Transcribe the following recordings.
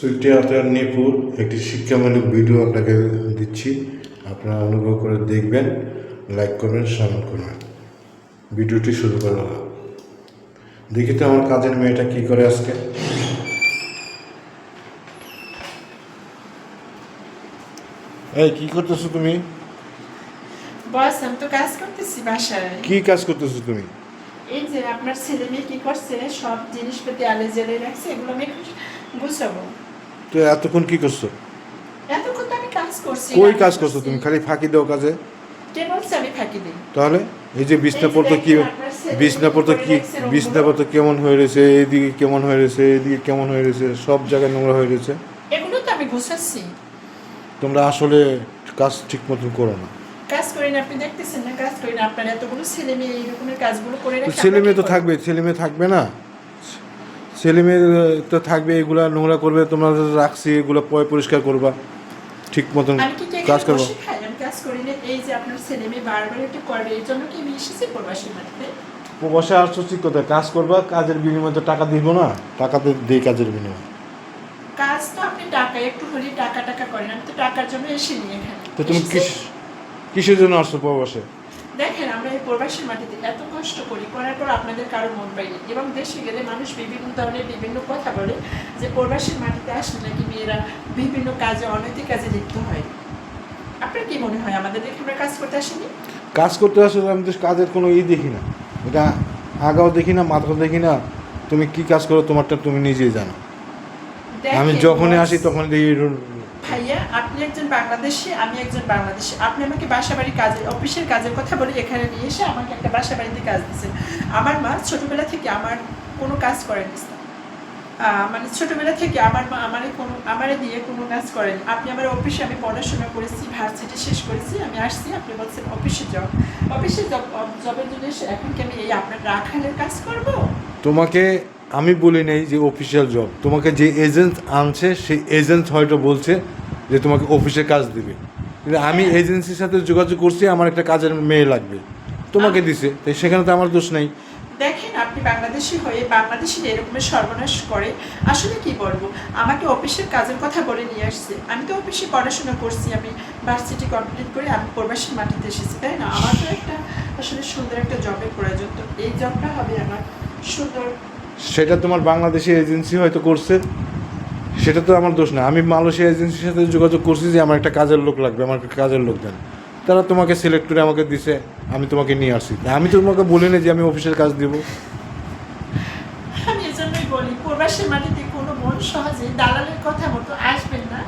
সুইটি আতার নিপুর একটি শিক্ষামূলক ভিডিও আপনাকে দিচ্ছি। আপনারা অনুগ্রহ করে দেখবেন লাইক করবেন সামিল করবেন। ভিডিওটি শুরু করা হলো দেখি তো আমার কাজের মেয়েটা কি করে আজকে। এই কি করতেছো তুমি? বস আমি তো কাজ করতেছি বাসায়। কি কাজ করতেছো তুমি? এই যে আপনার ছেলে মেয়ে কি করছে? সব জিনিসপাতি আলে জেলে রাখছে এগুলো আমি গুছাবো। তো এতক্ষণ কি করছ? এতক্ষণ তো আমি কাজ করছি কই কাজ করছ তুমি? খালি ফাঁকি দাও কাজে? কে আমি ফাঁকি দিই। তাহলে? এই যে বিছনাপত্র কি দেখেন, আপনার ছেলে বিছনাপত্র কি রুমগুলো। বিছনাপত্র কেমন হয়ে রয়েছে? এদিকে কেমন হয়ে রয়েছে? এদিকে কেমন হয়ে রয়েছে? সব জায়গায় নোংরা হয়ে রয়েছে। এগুলো তো আমি গুছাচ্ছি। তোমরা আসলে কাজ ঠিক মতন করো না। কাজ করি আপনি দেখতেছেন না? কাজ করি আপনার এতগুলো ছেলে মেয়ে এই কাজগুলো করে তো ছেলে মেয়ে তো থাকবে ছেলে মেয়ে থাকবে না? ছেলে মেয়ে তো থাকবে এগুলা নোংরা করবে তোমরা রাখছি এগুলো পয় পরিষ্কার করবা ঠিক মতন কাজ করব। প্রবাসী আসছো ঠিক কথা কাজ করবা কাজের বিনিময়ে তো টাকা দিব না টাকা তো দিই কাজের বিনিময়ে। কাজ তো আপনি টাকা একটু হলেই টাকা টাকা করেন আমি তো টাকার জন্য এসে নিয়ে এখানে। তো তুমি কিস কিসের জন্য আসছো প্রবাসে? প্রবাসী মাটিতে এত কষ্ট করি করার পর আপনাদের কারও মন পাইনি এবং দেশে গেলে মানুষ বিভিন্ন ধরনের বিভিন্ন কথা বলে যে প্রবাসীর মাটিতে আসলে নাকি মেয়েরা বিভিন্ন কাজে অনৈতিক কাজে লিপ্ত হয়। আপনার কি মনে হয় আমাদের দেখে আমরা কাজ করতে আসেনি? কাজ করতে আসলে আমি তো কাজের কোনো ই দেখি না। এটা আগাও দেখি না মাথাও দেখি না তুমি কি কাজ করো তোমারটা তুমি নিজেই জানো। আমি যখনই আসি তখন দেখি আপনি একজন বাংলাদেশি, আমি একজন বাংলাদেশি। আপনি আমাকে বাসা বাড়ি কাজে, অফিসের কাজের কথা বলে এখানে নিয়ে এসে আমাকে একটা বাসা বাড়িতে কাজ দিচ্ছেন আমার মা ছোটোবেলা থেকে আমার কোনো কাজ করেনি। মানে ছোটোবেলা থেকে আমার মা আমারে কোনো, আমারে দিয়ে কোনো কাজ করেনি। আপনি আমার অফিসে, আমি পড়াশোনা করেছি, ভার্সিটি শেষ করেছি, আমি আসছি, আপনি বলছেন অফিসে জব অফিসে জব জবের জন্য এসে এখন কি আমি এই আপনার রাখালের কাজ করব? তোমাকে আমি বলি নাই যে অফিসিয়াল জব তোমাকে যে এজেন্ট আনছে, সেই এজেন্ট হয়তো বলছে যে তোমাকে অফিসে কাজ দিবে। কিন্তু আমি এজেন্সির সাথে যোগাযোগ করছি আমার একটা কাজের মেয়ে লাগবে। তোমাকে দিছে তাই সেখানে তো আমার দোষ নাই। দেখেন আপনি বাংলাদেশি হয়ে বাংলাদেশিরা এরকমের সর্বনাশ করে আসলে কি বলব? আমাকে অফিসের কাজের কথা বলে নিয়ে আসছে। আমি তো অফিসে পড়াশোনা করছি আমি ভার্সিটি কমপ্লিট করে আমি প্রবাসী মাটিতে এসেছি তাই না? আমার তো একটা আসলে সুন্দর একটা জবের প্রয়োজন। তো এই জবটা হবে আমার সুন্দর সেটা তোমার বাংলাদেশি এজেন্সি হয়তো করছে। সেটা তো আমার দোষ না। আমি মালয়েশিয়া এজেন্সির সাথে যোগাযোগ করছি যে আমার একটা কাজের লোক লাগবে, আমার কাজের লোক দেন। তারা তোমাকে সিলেক্ট করে আমাকে দিছে, আমি তোমাকে নিয়ে আসছি। আমি তো তোমাকে বলি না যে আমি অফিসের কাজ দেবো। বলি, প্রবাসী মাটিতে কোনো মন সহজে দালালের কথা মতো আসবেন না।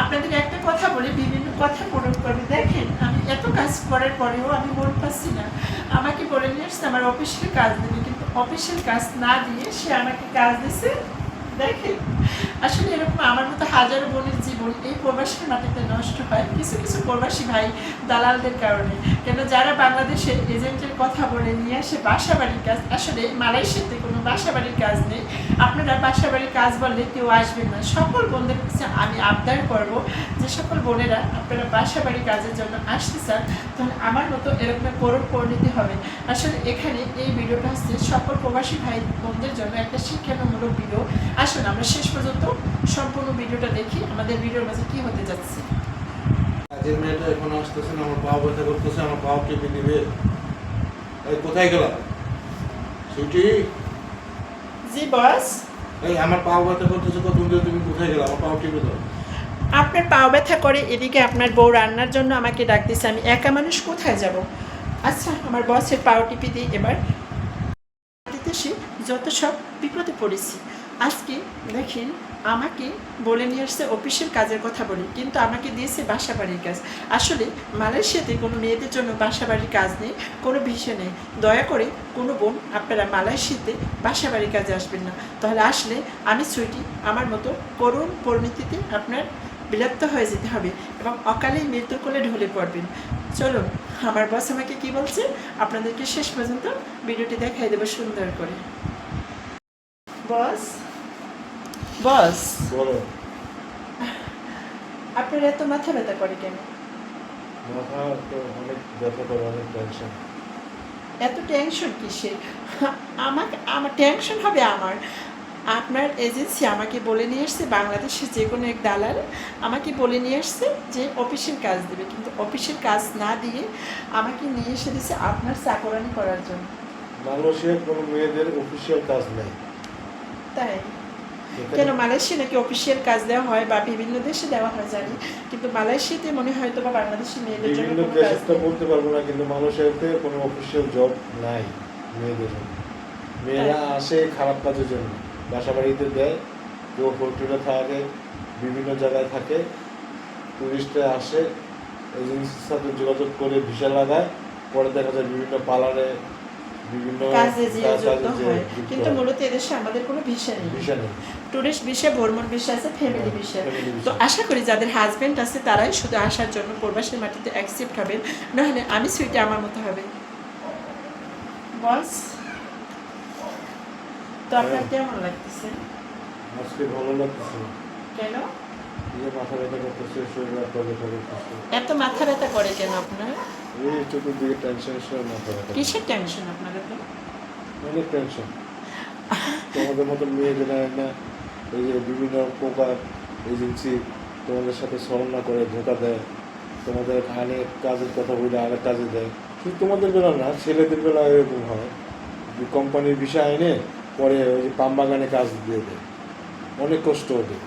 আপনাদের একটা কথা বলে, বিভিন্ন কথা প্রয়োগ করে। দেখেন, আমি এত কাজ করার পরেও আমি মন পাচ্ছি না। আমাকে বলে নিয়ে আমার অফিসের কাজ দেবে। কিন্তু অফিসের কাজ না দিয়ে সে আমাকে কাজ দিছে। দেখেন। মতো হাজার বোনের জীবন, এই প্রবাসী মাটিতে নষ্ট হয়। কিছু কিছু প্রবাসী ভাই দালালদের কারণে। কেন যারা বাংলাদেশের এজেন্টের কথা বলে নিয়ে আসে বাসা বাড়ির কাজ, আসলে মালয়েশিয়াতে কোনো বাসা বাড়ির কাজ নেই। আপনারা বাসা বাড়ির কাজ বললে কেউ আসবেন না। সকল বোনদের কাছে আমি আবদার করব যে সকল বোনেরা আপনারা বাসা বাড়ি কাজের জন্য আসতে চান তাহলে আমার মতো এরকম করুণ পরিণতি হবে। আসলে এখানে এই ভিডিওটা হচ্ছে সকল প্রবাসী ভাই বোনদের জন্য একটা শিক্ষামূলক ভিডিও। আসুন আমরা শেষ পর্যন্ত সম্পূর্ণ ভিডিওটা দেখি আমাদের ভিডিওর মাঝে কি হতে যাচ্ছে। কাজের মেয়েটা এখন আসতেছে না আমার পা ব্যথা করতেছে আমার পা টিপে দিবে। কোথায় গেলাম ছুটি? জি বস। এই আমার পা ব্যথা করতেছে ধরে তুমি কোথায় গেলা? আমার পা টিপে দাও আপনার পাও ব্যথা করে, এদিকে আপনার বউ রান্নার জন্য আমাকে ডাক দিছে আমি একা মানুষ কোথায় যাব? আচ্ছা আমার বসের পাও টিপি দিই এবার। সে যত সব বিপদে পড়েছি। আজকে দেখেন, আমাকে বলে নিয়ে আসছে অফিসের কাজের কথা বলি, কিন্তু আমাকে দিয়েছে বাসা বাড়ির কাজ। আসলে মালয়েশিয়াতে কোনো মেয়েদের জন্য বাসা বাড়ির কাজ নেই, কোনো বিষয় নেই। দয়া করে কোনো বোন আপনারা মালয়েশিয়াতে বাসা বাড়ির কাজে আসবেন না। তাহলে আসলে আমি সুইটি আমার মতো করুণ পরিণতিতে আপনার বিলুপ্ত হয়ে যেতে হবে এবং অকালেই মৃত্যুর কোলে ঢলে পড়বেন। চলুন আমার বস আমাকে কি বলছে? আপনাদেরকে শেষ পর্যন্ত ভিডিওটি দেখাই দেবো সুন্দর করে। বস বস বলো। আপনার এত মাথা ব্যথা করে কেন? মাথা তো অনেক ব্যথা করে অনেক টেনশন এত টেনশন কিসের? আমাকে আমার টেনশন হবে আমার। আপনার এজেন্সি আমাকে বলে নিয়ে এসছে বাংলাদেশের যে কোনো এক দালাল আমাকে বলে নিয়ে এসছে যে অফিসের কাজ দেবে। কিন্তু অফিসের কাজ না দিয়ে আমাকে নিয়ে এসে দিয়েছে আপনার চাকরানি করার জন্য। মালয়েশিয়ার কোনো মেয়েদের অফিসিয়াল কাজ নেই। তাই? কেন মালয়েশিয়া নাকি অফিসিয়াল কাজ দেওয়া হয় বা বিভিন্ন দেশে দেওয়া হয় জানি কিন্তু মালয়েশিয়াতে মনে হয় তো বা বাংলাদেশি মেয়েদের জন্য কোনো কাজ নেই। বলতে পারব না কিন্তু মালয়েশিয়াতে কোনো অফিসিয়াল জব নাই মেয়েদের জন্য। মেয়েরা আসে খারাপ কাজের জন্য। বাসা বাড়িতে দেয় কেউ হোটেলে থাকে বিভিন্ন জায়গায় থাকে টুরিস্টরা আসে এজেন্সির সাথে যোগাযোগ করে ভিসা লাগায় পরে দেখা যায় বিভিন্ন পার্লারে বিভিন্ন কাজে হয়। কিন্তু মূলত এদেশে আমাদের কোনো ভিসা নেই। ভিসা নেই। টুরিস্ট ভিসা ভ্রমণ ভিসা আছে ফ্যামিলি ভিসা। তো আশা করি যাদের হাজবেন্ড আছে তারাই শুধু আসার জন্য প্রবাসের মাটিতে অ্যাকসেপ্ট হবেন। নাহলে আমি সুইটে আমার মতো হবে। বস? তো আপনার। কেমন লাগতেছে? আজকে ভালো লাগতেছে। না। কেন যে মাথা ব্যথা করতেছে শরীর ব্যথা ব্যথা করতেছে। এত মাথা ব্যথা করে কেন আপনার? এই চতুর্দিকে টেনশন সময় মাথা ব্যথা কিসের টেনশন আপনার এত? অনেক টেনশন তোমাদের মতো মেয়েদের না এই যে বিভিন্ন প্রকার এজেন্সি তোমাদের সাথে ছলনা করে ধোকা দেয়। তোমাদের আনে কাজের কথা বলে আরেক কাজে দেয়। শুধু তোমাদের বেলা না ছেলেদের বেলা এরকম হয়। কোম্পানির বিষয় এনে পরে ওই যে পাম বাগানে কাজ দিয়ে দেয়। অনেক কষ্ট ওদের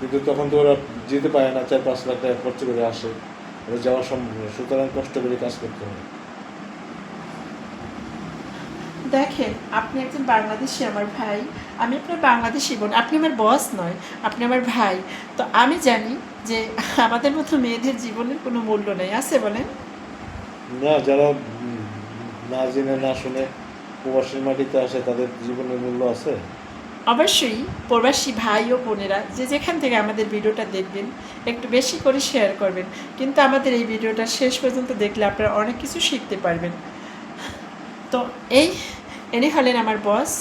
কিন্তু তখন তো ওরা যেতে পারে না চার পাঁচ লাখ টাকা খরচ করে আসে। ওরা যাওয়া সম্ভব না সুতরাং কষ্ট করে কাজ করতে হয়। দেখেন আপনি একজন বাংলাদেশি আমার ভাই আমি আপনার বাংলাদেশি বোন আপনি আমার বস নয় আপনি আমার ভাই। তো আমি জানি যে আমাদের মতো মেয়েদের জীবনের কোনো মূল্য নেই আছে বলেন? না যারা না জেনে না শুনে প্রবাসীর মাটিতে আসে, তাদের জীবনের মূল্য আছে? অবশ্যই, প্রবাসী ভাই ও বোনেরা যে যেখান থেকে আমাদের ভিডিওটা দেখবেন, একটু বেশি করে শেয়ার করবেন। কিন্তু আমাদের এই ভিডিওটা শেষ পর্যন্ত দেখলে আপনারা অনেক কিছু শিখতে পারবেন। তো এই, এনে হলেন আমার বস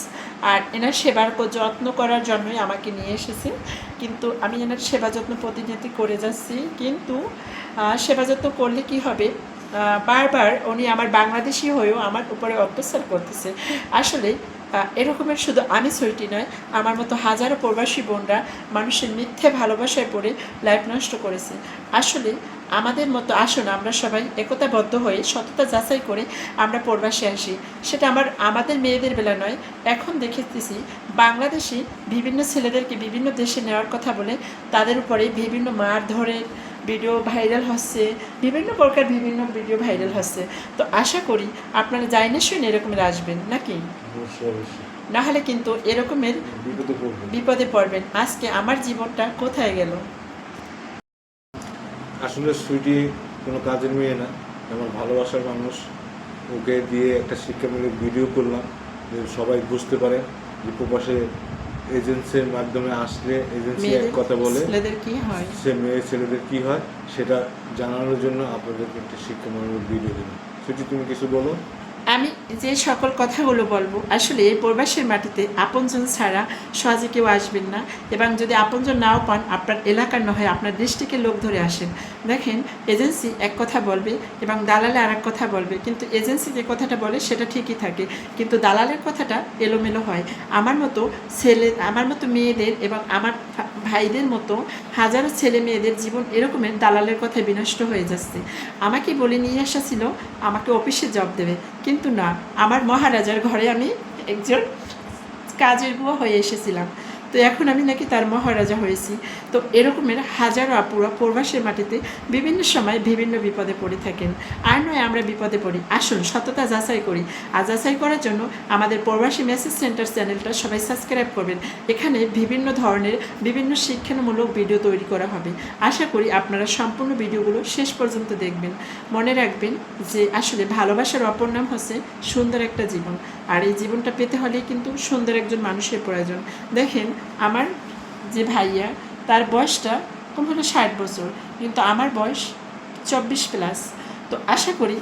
আর এনার সেবার যত্ন করার জন্যই আমাকে নিয়ে এসেছে। কিন্তু আমি এনার সেবা যত্ন প্রতিনিয়ত করে যাচ্ছি। কিন্তু সেবা যত্ন করলে কি হবে? বারবার উনি আমার বাংলাদেশি হয়েও আমার উপরে অত্যাচার করতেছে। আসলে এরকমের শুধু আমি সইটি নয়, আমার মতো হাজারো প্রবাসী বোনরা মানুষের মিথ্যে ভালোবাসায় পড়ে লাইফ নষ্ট করেছে। আসলে, আমাদের মতো আসুন, আমরা সবাই একতাবদ্ধ হয়ে সততা যাচাই করে আমরা প্রবাসে আসি। সেটা আমার, আমাদের মেয়েদের বেলা নয়, এখন দেখেতেছি বাংলাদেশি বিভিন্ন ছেলেদেরকে বিভিন্ন দেশে নেওয়ার কথা বলে তাদের উপরে বিভিন্ন মার ধরে ভিডিও ভাইরাল হচ্ছে বিভিন্ন প্রকার বিভিন্ন ভিডিও ভাইরাল হচ্ছে। তো আশা করি আপনারা যাই না শুনে এরকমের আসবেন নাকি? নাহলে কিন্তু এরকমের বিপদে পড়বে বিপদে পড়বেন। আজকে আমার জীবনটা কোথায় গেল? আসলে সুইটি কোনো কাজের মেয়ে না আমার ভালোবাসার মানুষ। ওকে দিয়ে একটা শিক্ষামূলক ভিডিও করলাম যে সবাই বুঝতে পারে যে প্রবাসে এজেন্সির মাধ্যমে আসলে এজেন্সি এক কথা বলে ছেলেদের কি হয়? সে মেয়ে ছেলেদের কি হয় সেটা জানানোর জন্য আপনাদেরকে একটা শিক্ষামূলক ভিডিও দিলাম সেটি তুমি কিছু বলো? আমি যে সকল কথাগুলো বলব, আসলে এই প্রবাসের মাটিতে আপনজন ছাড়া সহজে কেউ আসবেন না এবং যদি আপনজন নাও পান, আপনার এলাকার নয় আপনার ডিস্ট্রিক্টের লোক ধরে আসেন। দেখেন, এজেন্সি এক কথা বলবে এবং দালালে আর এক কথা বলবে, কিন্তু এজেন্সি যে কথাটা বলে সেটা ঠিকই থাকে, কিন্তু দালালের কথাটা এলোমেলো হয়। আমার মতো ছেলে, আমার মতো মেয়েদের এবং আমার ভাইদের মতো হাজারো ছেলে মেয়েদের জীবন এরকমের দালালের কথায় বিনষ্ট হয়ে যাচ্ছে। আমাকে বলে নিয়ে আসা ছিল, আমাকে অফিসে জব দেবে। কিন্তু না, আমার মহারাজার ঘরে আমি একজন কাজের বুয়া হয়ে এসেছিলাম। তো এখন আমি নাকি তার মহারাজা হয়েছি। তো এরকমের হাজারো আপুরা প্রবাসের মাটিতে বিভিন্ন সময় বিভিন্ন বিপদে পড়ে থাকেন। আর নয়, আমরা বিপদে পড়ি। আসুন, সততা যাচাই করি। আর যাচাই করার জন্য আমাদের প্রবাসী মেসেজ সেন্টার চ্যানেলটা সবাই সাবস্ক্রাইব করবেন। এখানে বিভিন্ন ধরনের, বিভিন্ন শিক্ষামূলক ভিডিও তৈরি করা হবে। আশা করি আপনারা সম্পূর্ণ ভিডিওগুলো শেষ পর্যন্ত দেখবেন। মনে রাখবেন যে আসলে ভালোবাসার অপর নাম হচ্ছে সুন্দর একটা জীবন। আর এই জীবনটা পেতে হলে কিন্তু সুন্দর একজন মানুষের প্রয়োজন। দেখেন আমার যে ভাইয়া, তার বয়সটা কম হলো ষাট বছর, কিন্তু আমার বয়স চব্বিশ প্লাস তো আশা করি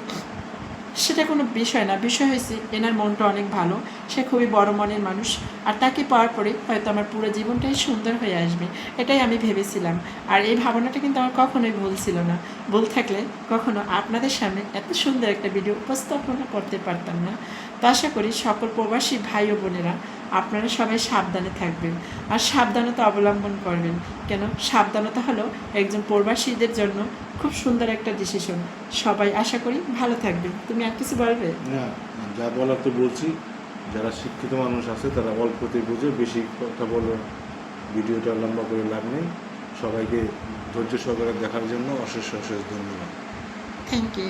সেটা কোনো বিষয় না। বিষয় হয়েছে, এনার মনটা অনেক ভালো, সে খুবই বড় মনের মানুষ, আর তাকে পাওয়ার পরে হয়তো আমার পুরো জীবনটাই সুন্দর হয়ে আসবে, এটাই আমি ভেবেছিলাম। আর এই ভাবনাটা কিন্তু আমার কখনোই ভুল ছিল না। ভুল থাকলে কখনো আপনাদের সামনে এত সুন্দর একটা ভিডিও উপস্থাপনা করতে পারতাম না। তো আশা করি সকল প্রবাসী ভাই ও বোনেরা আপনারা সবাই সাবধানে থাকবেন। আর সাবধানতা অবলম্বন করবেন। কেন? সাবধানতা হলো একজন প্রবাসীদের জন্য খুব সুন্দর একটা ডিসিশন সবাই আশা করি ভালো থাকবেন। তুমি আর কিছু বলবে? না যা বলার তো বলছি। যারা শিক্ষিত মানুষ আছে তারা অল্পতে বুঝে বেশি কথা বলে ভিডিওটা লম্বা করে লাভ নেই। সবাইকে ধৈর্য সহকারে দেখার জন্য অশেষ অশেষ ধন্যবাদ। Thank you